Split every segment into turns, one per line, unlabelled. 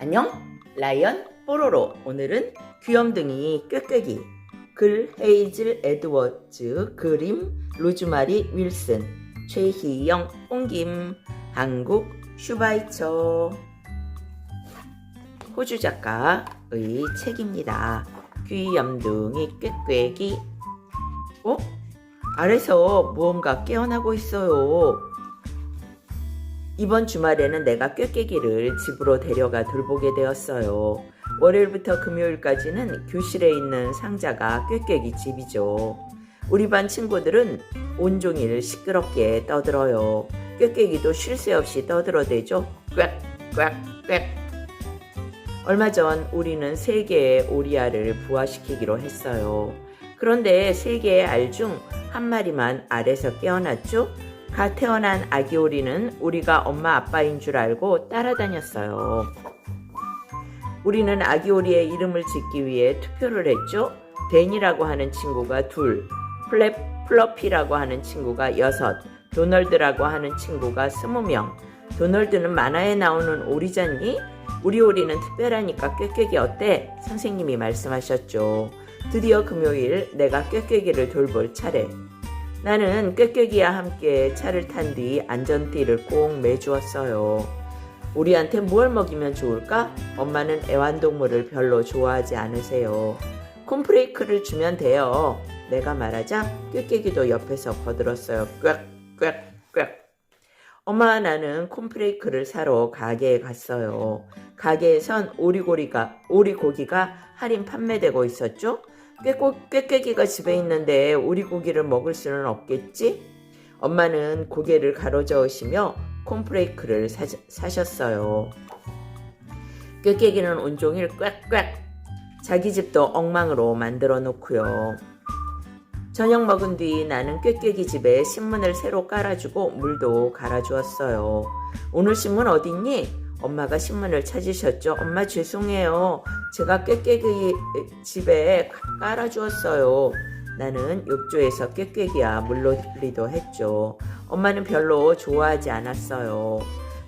안녕 라이언 뽀로로. 오늘은 귀염둥이 꾀꾀기 글 헤이즐 에드워즈 그림 로즈마리 윌슨 최희영 옹김 한국 슈바이처 호주 작가의 책입니다 귀염둥이 꾀꾀기 어? 아래서 무언가 깨어나고 있어요 이번 주말에는 내가 꾀깨기를 집으로 데려가 돌보게 되었어요. 월요일부터 금요일까지는 교실에 있는 상자가 꾀깨기 집이죠. 우리 반 친구들은 온종일 시끄럽게 떠들어요. 꾀깨기도 쉴 새 없이 떠들어대죠. 꽥 꽥 꽥. 얼마 전 우리는 세 개의 오리알을 부화시키기로 했어요. 그런데 세 개의 알 중 한 마리만 알에서 깨어났죠. 갓 태어난 아기 오리는 우리가 엄마 아빠인 줄 알고 따라다녔어요. 우리는 아기 오리의 이름을 짓기 위해 투표를 했죠. 댄이라고 하는 친구가 둘, 플랩, 플러피라고 하는 친구가 여섯, 도널드라고 하는 친구가 스무 명. 도널드는 만화에 나오는 오리잖니? 우리 오리는 특별하니까 꾀꾀기 어때? 선생님이 말씀하셨죠. 드디어 금요일 내가 꾀꾀기를 돌볼 차례. 나는 꾀꾀기와 함께 차를 탄 뒤 안전띠를 꼭 매주었어요. 우리한테 뭘 먹이면 좋을까? 엄마는 애완동물을 별로 좋아하지 않으세요. 콤프레이크를 주면 돼요. 내가 말하자 꾀꾀기도 옆에서 거들었어요. 꽥 꽥 꽥. 엄마와 나는 콤프레이크를 사러 가게에 갔어요. 가게에선 오리고리가 오리고기가 할인 판매되고 있었죠. 꾀꼬, 꾀꾀기가 집에 있는데 오리고기를 먹을 수는 없겠지? 엄마는 고개를 가로저으시며 콤프레이크를 사, 사셨어요. 꾀꾀기는 온종일 꽥꽥 자기 집도 엉망으로 만들어 놓고요. 저녁 먹은 뒤 나는 꾀꾀기 집에 신문을 새로 깔아주고 물도 갈아주었어요. 오늘 신문 어딨니? 엄마가 신문을 찾으셨죠. 엄마 죄송해요. 제가 꾀꾀기 집에 깔아주었어요. 나는 욕조에서 꾀꾀기와 물놀이도 했죠. 엄마는 별로 좋아하지 않았어요.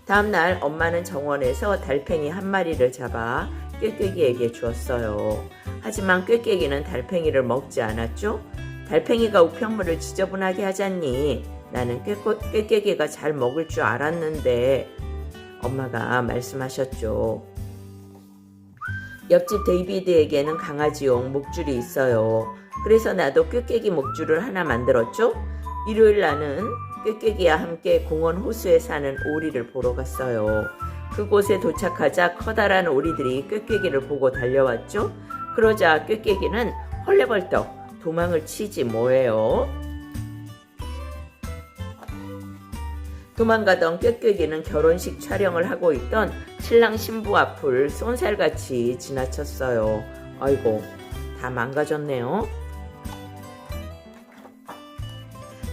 다음날 엄마는 정원에서 달팽이 한 마리를 잡아 꾀꾀기에게 주었어요. 하지만 꾀꾀기는 달팽이를 먹지 않았죠. 달팽이가 우편물을 지저분하게 하잖니. 나는 꾀꾀기가 잘 먹을 줄 알았는데 엄마가 말씀하셨죠. 옆집 데이비드에게는 강아지용 목줄이 있어요. 그래서 나도 꾀깨기 목줄을 하나 만들었죠. 일요일 나는 꾀깨기와 함께 공원 호수에 사는 오리를 보러 갔어요. 그곳에 도착하자 커다란 오리들이 꾀깨기를 보고 달려왔죠. 그러자 꾀깨기는 헐레벌떡 도망을 치지 뭐예요. 도망가던 꾀꾀기는 결혼식 촬영을 하고 있던 신랑 신부 앞을 쏜살같이 지나쳤어요. 아이고, 다 망가졌네요.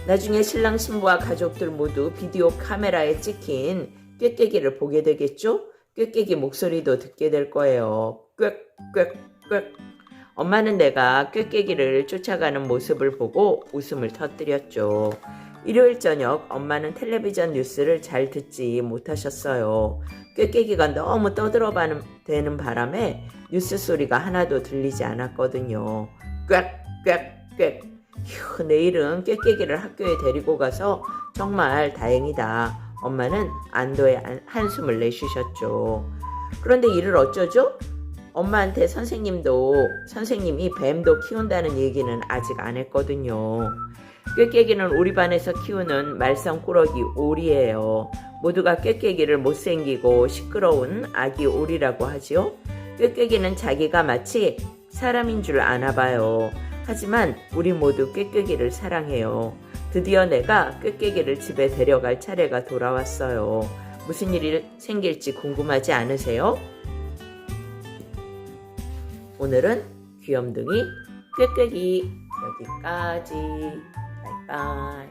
나중에 신랑 신부와 가족들 모두 비디오 카메라에 찍힌 꾀꾀기를 보게 되겠죠? 꾀꾀기 목소리도 듣게 될 거예요. 꽥꽥꽥. 엄마는 내가 꾀꾀기를 쫓아가는 모습을 보고 웃음을 터뜨렸죠. 일요일 저녁 엄마는 텔레비전 뉴스를 잘 듣지 못하셨어요. 꾀깨기가 너무 떠들어대는 바람에 뉴스 소리가 하나도 들리지 않았거든요. 꽥꽥꽥. 휴, 내일은 꾀깨기를 학교에 데리고 가서 정말 다행이다. 엄마는 안도의 한숨을 내쉬셨죠. 그런데 이를 어쩌죠? 엄마한테 선생님도 선생님이 뱀도 키운다는 얘기는 아직 안 했거든요. 꾀깨기는 우리 반에서 키우는 말썽 꾸러기 오리예요. 모두가 꾀깨기를 못생기고 시끄러운 아기 오리라고 하지요. 꾀깨기는 자기가 마치 사람인 줄 아나 봐요. 하지만 우리 모두 꾀깨기를 사랑해요. 드디어 내가 꾀깨기를 집에 데려갈 차례가 돌아왔어요. 무슨 일이 생길지 궁금하지 않으세요? 오늘은 귀염둥이 꾀꾀기 여기까지. 바이바이.